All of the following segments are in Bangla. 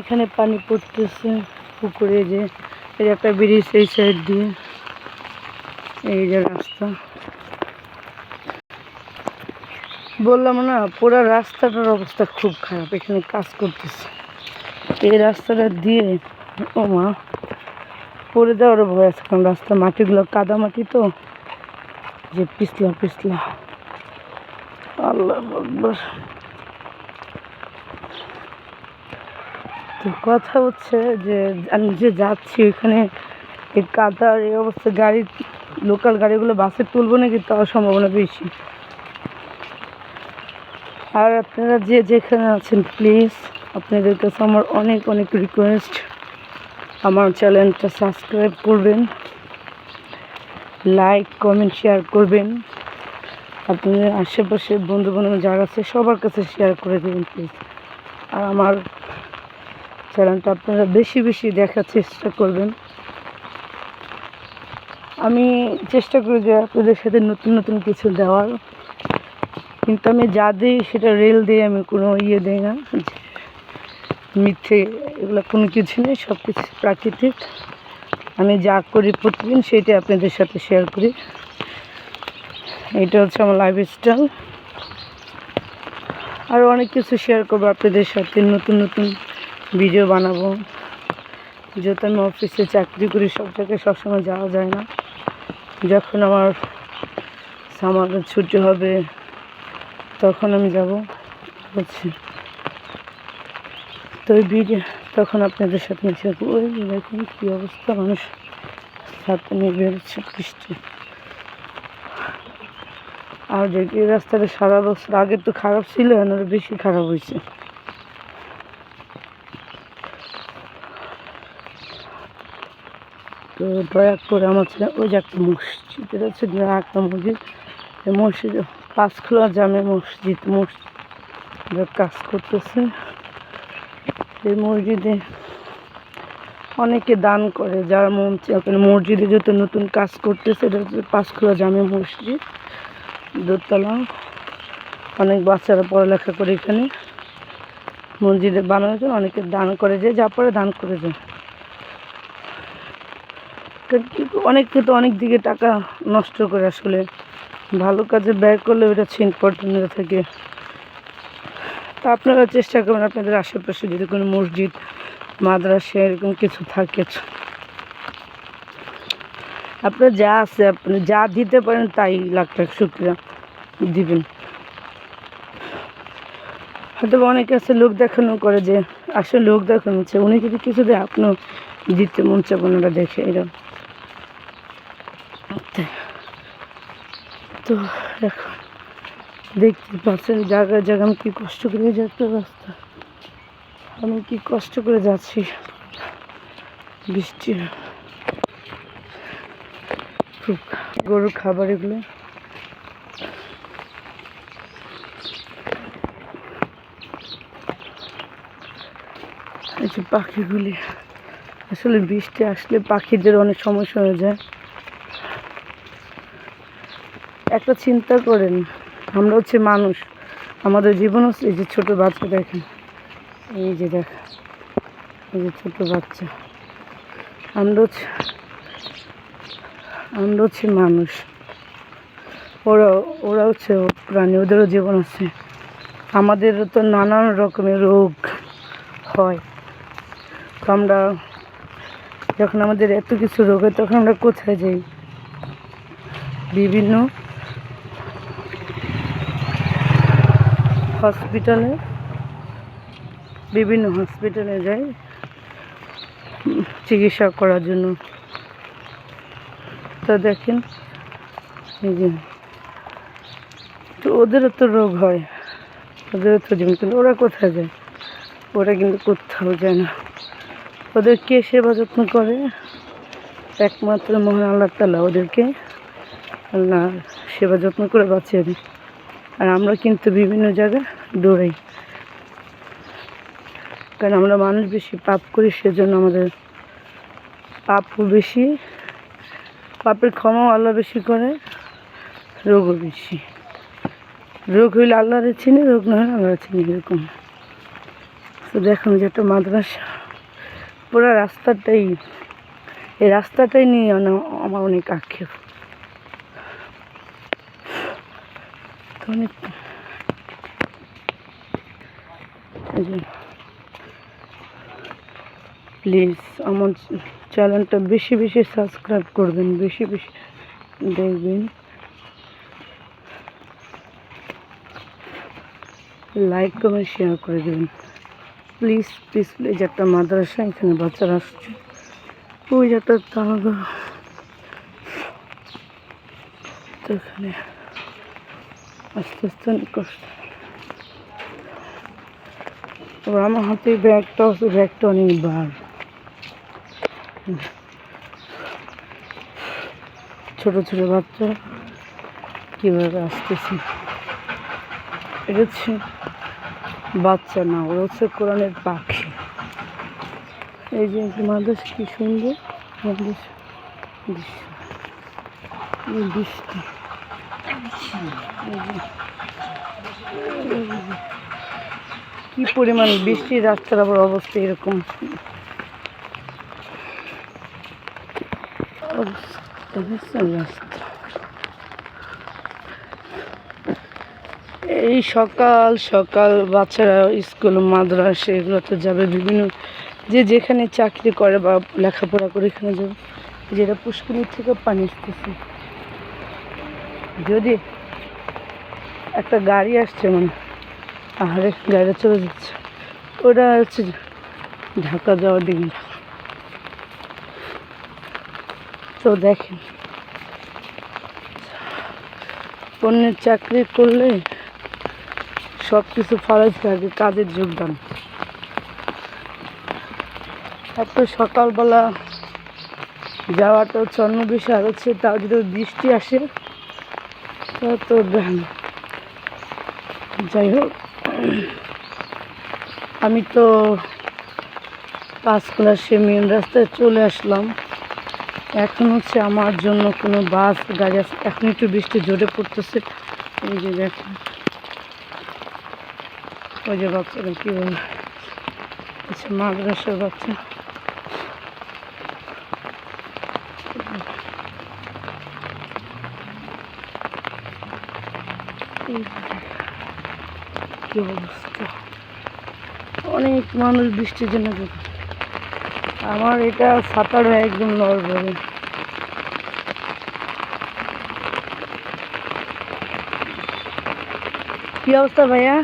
এখানে পানি পড়তেছে পুকুরে যে একটা ব্রিজ এই সাইড দিয়ে। এই যে রাস্তা। বললাম না, পুরো রাস্তাটার অবস্থা খুব খারাপ, এখানে কাজ করতেছে। এই রাস্তাটা দিয়ে, ও মা, পড়ে যাওয়ারও ভয় আছে, কারণ রাস্তার মাটিগুলো কাদা মাটি তো। যে পিছলা পিছলা। আল্লাহ তো কথা হচ্ছে যে আমি যে যাচ্ছি ওইখানে, এই কাদার এই অবস্থা, গাড়ি লোকাল গাড়িগুলো বাসে তুলবো নাকি তার সম্ভাবনা বেশি? আর আপনারা যে যেখানে আছেন প্লিজ আপনাদের কাছে আমার অনেক অনেক রিকোয়েস্ট আমার চ্যানেলটা সাবস্ক্রাইব করবেন লাইক কমেন্ট শেয়ার করবেন। আপনাদের আশেপাশে বন্ধু বান্ধব যারা আছে, সবার কাছে শেয়ার করে দেবেন প্লিজ আর আমার চ্যানেলটা আপনারা বেশি বেশি দেখার চেষ্টা করবেন। আমি চেষ্টা করি যে আপনাদের সাথে নতুন নতুন কিছু দেওয়ার। কিন্তু আমি যা দিই সেটা রেল দিয়ে আমি কোনো ইয়ে দিই না। মিথ্যে এগুলো কোনো কিছু নেই, সব কিছু প্রাকৃতিক। আমি যা করি প্রতিদিন সেটাই আপনাদের সাথে শেয়ার করি। এটা হচ্ছে আমার লাইফ স্টাইল আরও অনেক কিছু শেয়ার করব আপনাদের সাথে নতুন নতুন। ভিডিও বানাবো। যেহেতু আমি অফিসে চাকরি করি, সব জায়গায় সবসময় যাওয়া যায় না। যখন আমার সামারের ছুটি হবে, তখন আমি যাব, বুঝছি? তো ওই ভিডিও, তখন আপনাদের সাথে করব। ওই দেখুন কী অবস্থা, মানুষ সাথে নিয়ে বেরোচ্ছে বৃষ্টি। আর যে রাস্তাটা সারা বছর আগে তো খারাপ ছিল, এখন বেশি খারাপ হয়েছে তো দয়া করে আমার ছেলে, ওই যে একটা মসজিদ এটা হচ্ছে একটা মসজিদ, এই মসজিদ, পাঁচখোলা জামে মসজিদ মসজিদ কাজ করতেছে। এই মসজিদে অনেকে দান করে, যারা মন ওখানে মসজিদে যত নতুন কাজ করতেছে, এটা হচ্ছে পাঁচখোলা জামে মসজিদ, দোতলা। অনেক বাচ্চারা পড়ালেখা করে এখানে মসজিদে বানানোর জন্য অনেকে দান করে, যে যা পরে দান করে যায় অনেকে তো অনেক দিকে টাকা নষ্ট করে আসলে। ভালো কাজে ব্যয় করলে ওটা হচ্ছে ইম্পর্টেন্ট থাকে। তা আপনারা চেষ্টা করবেন আপনাদের আশেপাশে যদি কোনো মসজিদ, মাদ্রাসা এরকম কিছু থাকে। আপনার যা আছে আপনি যা দিতে পারেন তাই লাখ লাখ শুক্রিয়া দিবেন। হয়তো অনেকে আছে লোক দেখানো করে যে, আসলে লোক দেখানো হচ্ছে উনি যদি কিছু দেয়, আপনিও দিতে মন চাবেন ওরা দেখে। এরকম। তো এখন দেখতে পাচ্ছেন জায়গায় জায়গায় আমি কী কষ্ট করে যাচ্ছি রাস্তা। আমি কি কষ্ট করে যাচ্ছি বৃষ্টি। গরুর খাবার এগুলো। এই যে পাখিগুলি। আসলে বৃষ্টি আসলে পাখিদের অনেক সমস্যা হয়ে যায়। একটা চিন্তা করেন, আমরা হচ্ছে মানুষ। আমাদের জীবন হচ্ছে এই যে ছোটো বাচ্চা দেখেন। এই যে দেখ, এই যে ছোটো বাচ্চা। আমরা হচ্ছে আমরা হচ্ছে মানুষ। ওরা ওরা হচ্ছে প্রাণী, ওদেরও জীবন আছে। আমাদেরও তো নানান রকমের রোগ হয়। তো আমরা, যখন আমাদের এত কিছু রোগ হয়, তখন আমরা কোথায় যাই? বিভিন্ন হসপিটালে বিভিন্ন হসপিটালে যাই, চিকিৎসা করার জন্য। তো দেখেন যে, তো ওদেরও তো রোগ হয়, ওদেরও তো জীবন কিন্তু ওরা কোথায় যায়? ওরা কিন্তু কোথাও যায় না। ওদের কে সেবা যত্ন করে? একমাত্র মহান আল্লাহ তালা ওদেরকে। আল্লাহ সেবা যত্ন করে বাঁচিয়ে দেয়। আর আমরা কিন্তু বিভিন্ন জায়গায় দৌড়াই। কারণ আমরা মানুষ বেশি, পাপ করি সেজন্য আমাদের পাপও বেশি, পাপের ক্ষমাও আল্লাহ বেশি করে, রোগও বেশি। রোগ হইলে আল্লাহরে চিনি, রোগ না হলে আল্লাহরে চিনি, এরকম। তো দেখুন যে একটা মাদ্রাসা, পুরো রাস্তাটাই, এই রাস্তাটাই নিয়ে আমার অনেক আক্ষেপ। অনেক। প্লিজ আমার চ্যানেলটা বেশি বেশি সাবস্ক্রাইব করবেন, বেশি বেশি দেখবেন। লাইক কমেন্ট শেয়ার করে দেবেন। প্লিজ প্লিজ প্লিজ একটা মাদ্রাসা এখানে বাচ্চারা আসছে। ওই একটা তাগা তো এখানে আস্তে আস্তে অনেক কষ্ট। এবার আমার হাতে ব্যাগটা ব্যাগটা অনেক বার। ছোট ছোট বাচ্চা কীভাবে আসতেছে? এটা বাচ্চা না, ওরা হচ্ছে কোরআনের পাখি। এই যে মাদ্রাসা কি সুন্দর মাদ্রাসা দৃশ্য। এই বৃষ্টি এই যে- এই যে কি পরিমাণ বৃষ্টি, রাস্তার আবার অবস্থা এরকম? এই সকাল সকাল বাচ্চারা স্কুল, মাদ্রাসা এগুলোতে যাবে, বিভিন্ন যে যেখানে চাকরি করে বা লেখাপড়া করে এখানে যাবে, যেটা পুষ্করির থেকে পানি আসতেছে। যদি একটা গাড়ি আসছে মানে আহারে, গাড়িটা চলে যাচ্ছে। ওটা হচ্ছে ঢাকা যাওয়ার দিকে। তো দেখেন অন্যের চাকরি করলে সব কিছু ফরজ থাকে কাজের যোগদান। এত সকালবেলা যাওয়াটা হচ্ছে বিষয় আর হচ্ছে তাও যদি বৃষ্টি আসে তা তো দেন- যাই হোক, আমি তো পাঁচ সে মেন রাস্তায় চলে আসলাম। এখন হচ্ছে আমার জন্য কোনো বাস, গাড়ি আছে। এখন একটু বৃষ্টি জোরে পড়তেছে। এই যে দেখেন ওই যে বাচ্চারা কী বলে? মাদ্রাসার বাচ্চা। কি অবস্থা অনেক মানুষ বৃষ্টির জন্য আমার এটা সাঁতার হয়ে একদম নড়বড়ে কি অবস্থা ভাইয়া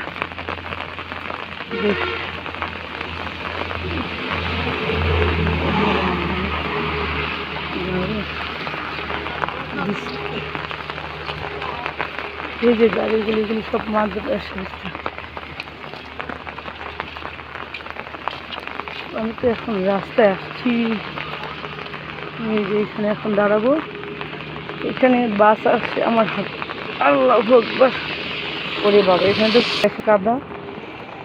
দেখ। বৃষ্টি। এই যে গাড়িগুলি, এগুলি সব মাছ মাদ্রাসা আসছে আমি তো এখন রাস্তায় আসছি। এই যে এখানে এখন দাঁড়াবো। এখানে বাস আসছে আমার হাত। আল্লাহ ভগবান ওরে বাবা, এখানে তো কাদা।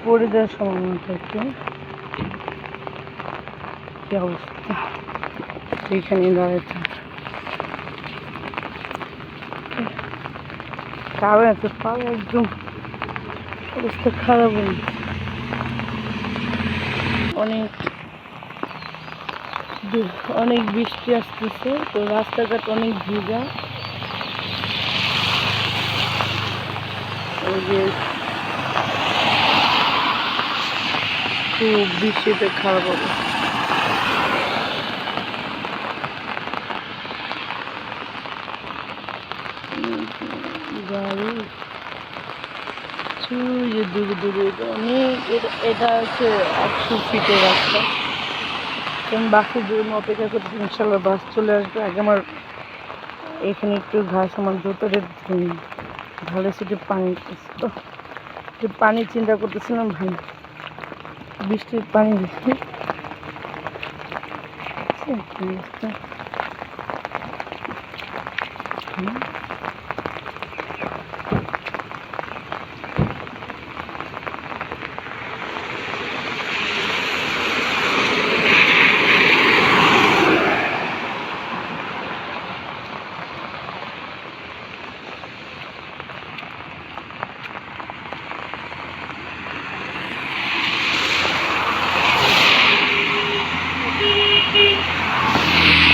পড়ে যাওয়ার সম্ভাবনা থাকে কি অবস্থা? এইখানে দাঁড়াতে কারণ এত পা একদম অবস্থা খারাপ। অনেক অনেক বৃষ্টি আসতেছে, তো রাস্তাঘাট অনেক ভিজা ওই যে খুব বৃষ্টিতে খারাপ হবে গাড়ি। দূরে এটা। রাস্তা। জন্য অপেক্ষা ইনশাল্লাহ বাস চলে আসবে। আগে আমার এখানে একটু ঘাস আমার জোতরে ঢালে সেটি পানি তো। পানি চিন্তা করতেছিলাম, ভাই। বৃষ্টির পানি অবস্থা? হুম।